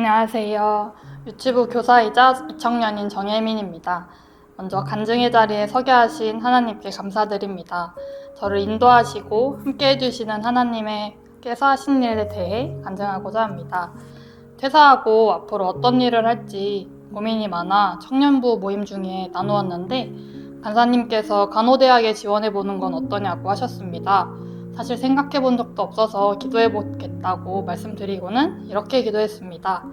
안녕하세요. 유치부 교사이자 이청년인 정혜민입니다. 먼저 간증의 자리에 서게 하신 하나님께 감사드립니다. 저를 인도하시고 함께 해주시는 하나님께서 하신 일에 대해 간증하고자 합니다. 퇴사하고 앞으로 어떤 일을 할지 고민이 많아 청년부 모임 중에 나누었는데 간사님께서 간호대학에 지원해 보는 건 어떠냐고 하셨습니다. 사실 생각해 본 적도 없어서 기도해 보겠다고 말씀드리고는 이렇게 기도했습니다.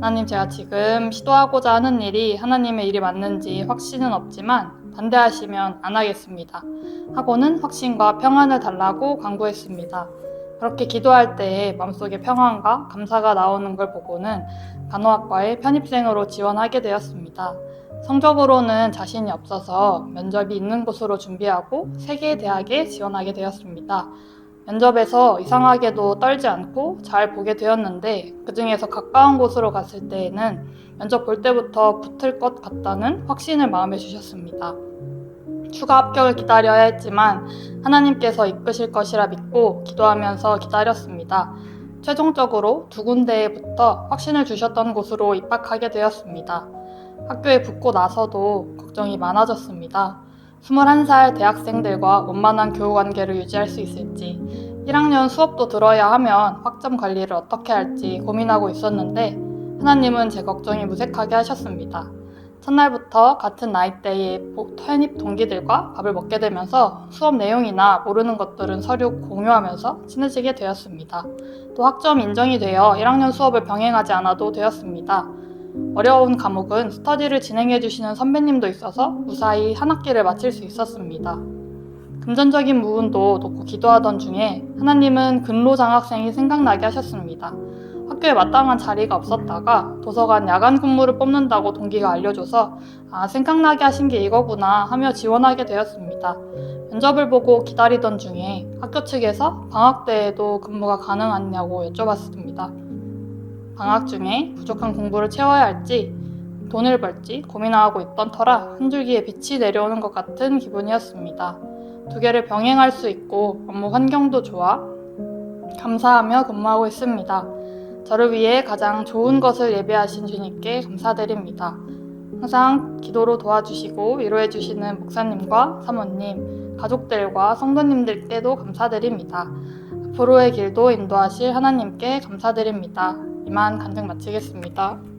하나님, 제가 지금 시도하고자 하는 일이 하나님의 일이 맞는지 확신은 없지만 반대하시면 안 하겠습니다. 하고는 확신과 평안을 달라고 간구했습니다. 그렇게 기도할 때에 마음속에 평안과 감사가 나오는 걸 보고는 간호학과에 편입생으로 지원하게 되었습니다. 성적으로는 자신이 없어서 면접이 있는 곳으로 준비하고 세 개의 대학에 지원하게 되었습니다. 면접에서 이상하게도 떨지 않고 잘 보게 되었는데 그 중에서 가까운 곳으로 갔을 때에는 면접 볼 때부터 붙을 것 같다는 확신을 마음에 주셨습니다. 추가 합격을 기다려야 했지만 하나님께서 이끄실 것이라 믿고 기도하면서 기다렸습니다. 최종적으로 두 군데에부터 확신을 주셨던 곳으로 입학하게 되었습니다. 학교에 붙고 나서도 걱정이 많아졌습니다. 21살 대학생들과 원만한 교우 관계를 유지할 수 있을지, 1학년 수업도 들어야 하면 학점 관리를 어떻게 할지 고민하고 있었는데, 하나님은 제 걱정이 무색하게 하셨습니다. 첫날부터 같은 나이대의 편입 동기들과 밥을 먹게 되면서 수업 내용이나 모르는 것들은 서류 공유하면서 친해지게 되었습니다. 또 학점 인정이 되어 1학년 수업을 병행하지 않아도 되었습니다. 어려운 과목은 스터디를 진행해 주시는 선배님도 있어서 무사히 한 학기를 마칠 수 있었습니다. 금전적인 부분도 놓고 기도하던 중에 하나님은 근로 장학생이 생각나게 하셨습니다. 학교에 마땅한 자리가 없었다가 도서관 야간 근무를 뽑는다고 동기가 알려줘서 아 생각나게 하신 게 이거구나 하며 지원하게 되었습니다. 면접을 보고 기다리던 중에 학교 측에서 방학 때에도 근무가 가능하냐고 여쭤봤습니다. 방학 중에 부족한 공부를 채워야 할지 돈을 벌지 고민하고 있던 터라 한 줄기에 빛이 내려오는 것 같은 기분이었습니다. 두 개를 병행할 수 있고 업무 환경도 좋아 감사하며 근무하고 있습니다. 저를 위해 가장 좋은 것을 예배하신 주님께 감사드립니다. 항상 기도로 도와주시고 위로해 주시는 목사님과 사모님, 가족들과 성도님들께도 감사드립니다. 앞으로의 길도 인도하실 하나님께 감사드립니다. 이만 간증 마치겠습니다.